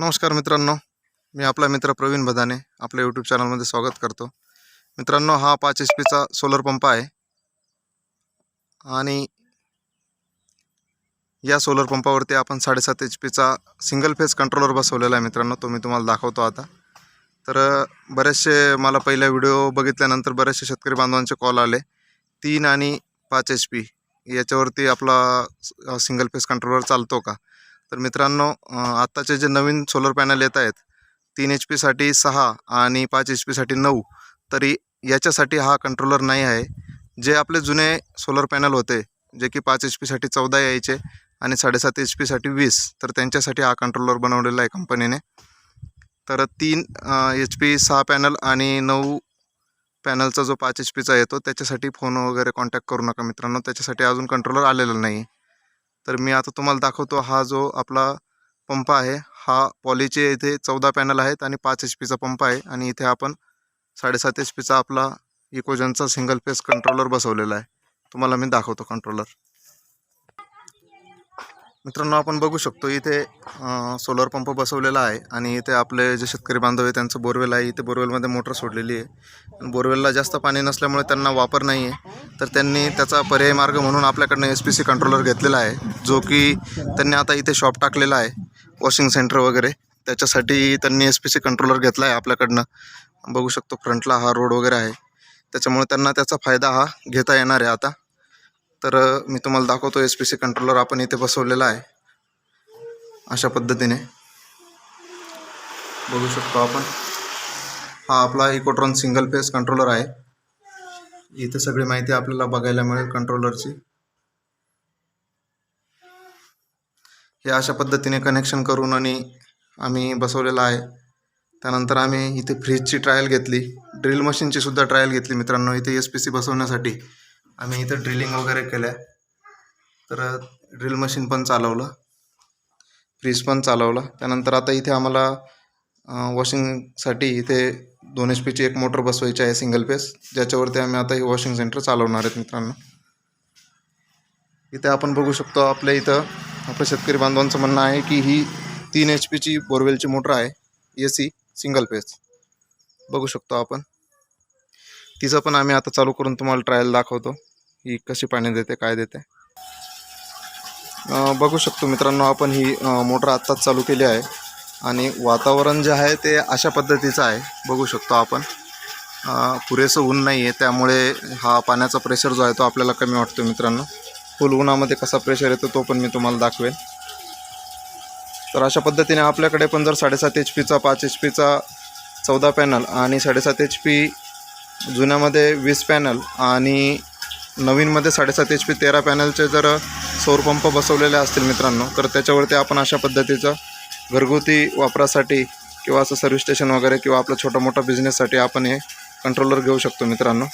नमस्कार मित्रांनो मी आपला मित्र प्रवीण बदाने आपल्या यूट्यूब चॅनलमध्ये स्वागत करतो. मित्रांनो हा पाच एच पीचा सोलर पंप आहे. आणि या सोलर पंपावरती आपण साडेसात एच पीचा सिंगल फेज कंट्रोलर बसवलेला आहे मित्रांनो तो मी तुम्हाला दाखवतो आता. तर बरेचसे मला पहिल्या व्हिडिओ बघितल्यानंतर बरेचसे शेतकरी बांधवांचे कॉल आले. तीन आणि पाच एच पी याच्यावरती आपला सिंगल फेज कंट्रोलर चालतो का? तर मित्रांनो आत्ताचे जे नवीन सोलर पॅनल येत आहेत तीन एच पीसाठी सहा आणि पाच एच पीसाठी नऊ तरी याच्यासाठी हा कंट्रोलर नाही आहे. जे आपले जुने सोलर पॅनल होते जे की पाच एच पीसाठी चौदा यायचे आणि साडेसात एच पीसाठी वीस तर त्यांच्यासाठी हा कंट्रोलर बनवलेला आहे कंपनीने तर तीन एच पी सहा पॅनल आणि नऊ पॅनलचा जो पाच एच पीचा येतो त्याच्यासाठी फोन वगैरे कॉन्टॅक्ट करू नका मित्रांनो त्याच्यासाठी अजून कंट्रोलर आलेला नाही तर मी आता तुम्हाला दाखवतो हा जो आपला पंप आहे हा पॉलीचे इथे चौदा पॅनल आहेत आणि पाच एच पीचा पंप आहे आणि इथे आपण साडेसात एच पीचा आपला इकोजनचा सिंगल फेस कंट्रोलर बसवलेला आहे. तुम्हाला मी दाखवतो कंट्रोलर मित्रांनो आपण बघू शकतो इथे सोलर पंप बसवलेला आहे आणि इथे आपले जे शेतकरी बांधव आहे त्यांचं बोरवेल आहे. इथे बोरवेलमध्ये मोटर सोडलेली आहे. बोरवेलला जास्त पाणी नसल्यामुळे त्यांना वापर नाही आहे तर त्यांनी त्याचा पर्याय मार्ग म्हणून आपल्याकडनं एस पी सी कंट्रोलर घेतलेला आहे जो की त्यांनी आता इथे शॉप टाकलेला आहे वॉशिंग सेंटर वगैरे. त्याच्यासाठी त्यांनी एस पी सी कंट्रोलर घेतला आहे आपल्याकडनं. बघू शकतो फ्रंटला हा रोड वगैरे आहे. त्याच्यामुळे त्यांना त्याचा फायदा हा घेता येणार आहे आता. तर मी तुम्हाला दाखवतो एस पी सी कंट्रोलर आपण इथे बसवलेला आहे. अशा पद्धतीने. बघू शकतो आपण. हा आपला इकोट्रॉन सिंगल फेस कंट्रोलर आहे. इथे सगळी माहिती आपल्याला बघायला मिळेल कंट्रोलरची हे अशा पद्धतीने कनेक्शन करून आणि आम्ही बसवलेलं आहे. त्यानंतर आम्ही इथे फ्रीजची ट्रायल घेतली. ड्रिल मशीनची सुद्धा ट्रायल घेतली मित्रांनो इथे एस पी सी बसवण्यासाठी. आम्ही इथं ड्रिलिंग वगैरे केल्या. तर ड्रिल मशीन पण चालवलं. फ्रीज पण चालवलं. त्यानंतर आता इथे आम्हाला वॉशिंगसाठी इथे दोन एच पीची एक मोटर बसवायची आहे सिंगल फेस ज्याच्यावरती आम्ही आता हे वॉशिंग सेंटर चालवणार आहेत मित्रांनो. इथे आपण बघू शकतो आपल्या इथं आपल्या शेतकरी बांधवांचं म्हणणं आहे की ही तीन एच पीची बोरवेलची मोटर आहे ए सी सिंगल फेस बघू शकतो आपण. तिचं पण आम्ही आता चालू करून तुम्हाला ट्रायल दाखवतो. ही कशी पाणी देते काय देते. बघू शकतो मित्रांनो आपण ही मोटर आत्ताच चालू केली आहे. आणि वातावरण जे आहे ते अशा पद्धतीचं आहे. बघू शकतो आपण. पुरेसं ऊन नाही आहे त्यामुळे हा पाण्याचा प्रेशर जो आहे तो आपल्याला कमी वाटतो मित्रांनो. फुल उन्हामध्ये कसा प्रेशर येतो तो पण मी तुम्हाला दाखवेन. तर अशा पद्धतीने आपल्याकडे पण जर साडेसात एच पीचा पाच एच पीचा चौदा पॅनल आणि साडेसात एच पी जुन्यामध्ये वीस पॅनल आणि नवीनमध्ये साडेसात एच पी तेरा पॅनलचे जर सौरपंप बसवलेले असतील मित्रांनो तर त्याच्यावरती आपण अशा पद्धतीचं घरगुती वापरासाठी किंवा असं सर्व्हिस स्टेशन वगैरे किंवा आपला छोटा मोठा बिझनेससाठी आपण हे कंट्रोलर घेऊ शकतो मित्रांनो.